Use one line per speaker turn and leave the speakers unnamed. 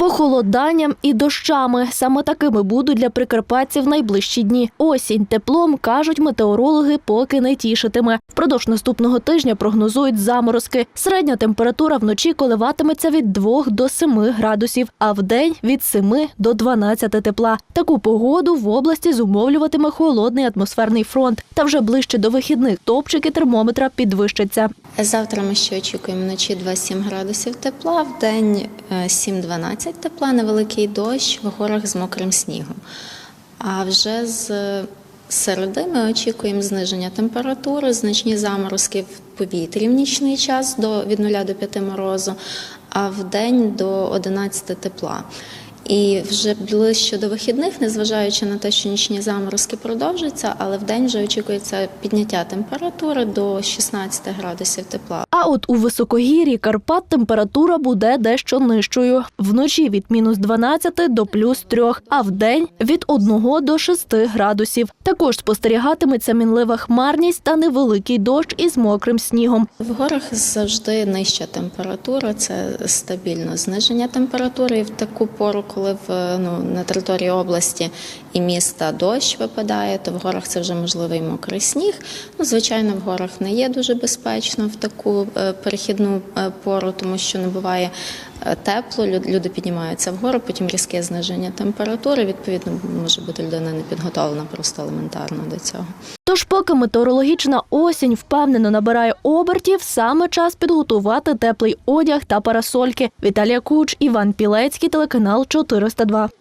Похолоданням і дощами саме такими будуть для прикарпатців найближчі дні. Осінь теплом кажуть метеорологи, поки не тішитиме. Впродовж наступного тижня прогнозують заморозки. Середня температура вночі коливатиметься від 2 до 7 градусів, а вдень від 7 до 12 тепла. Таку погоду в області зумовлюватиме холодний атмосферний фронт. Та вже ближче до вихідних топчики термометра підвищаться.
Завтра ми ще очікуємо вночі 2-7 градусів тепла, в день е, 7-12 тепла, невеликий дощ в горах з мокрим снігом. А вже з середи ми очікуємо зниження температури, значні заморозки в повітрі в нічний час до, від 0 до 5 морозу, а в день до 11 тепла. І вже ближче до вихідних, незважаючи на те, що нічні заморозки продовжуються, але в день вже очікується підняття температури до 16 градусів тепла.
А от у високогір'ї Карпат температура буде дещо нижчою. Вночі від мінус 12 до плюс 3, а вдень від 1 до 6 градусів. Також спостерігатиметься мінлива хмарність та невеликий дощ із мокрим снігом.
В горах завжди нижча температура, це стабільно зниження температури. І в таку пору, коли в ну на території області і міста дощ випадає, то в горах це вже можливий мокрий сніг. Ну, звичайно, в горах не є дуже безпечно в таку е, перехідну е, пору, тому що не буває тепло. люд- Люди піднімаються вгору, потім різке зниження температури. Відповідно, може бути людина не підготовлена просто елементарно до цього.
Тож, поки метеорологічна осінь впевнено набирає обертів, саме час підготувати теплий одяг та парасольки. Віталія Куч, Іван Пілецький, телеканал 402.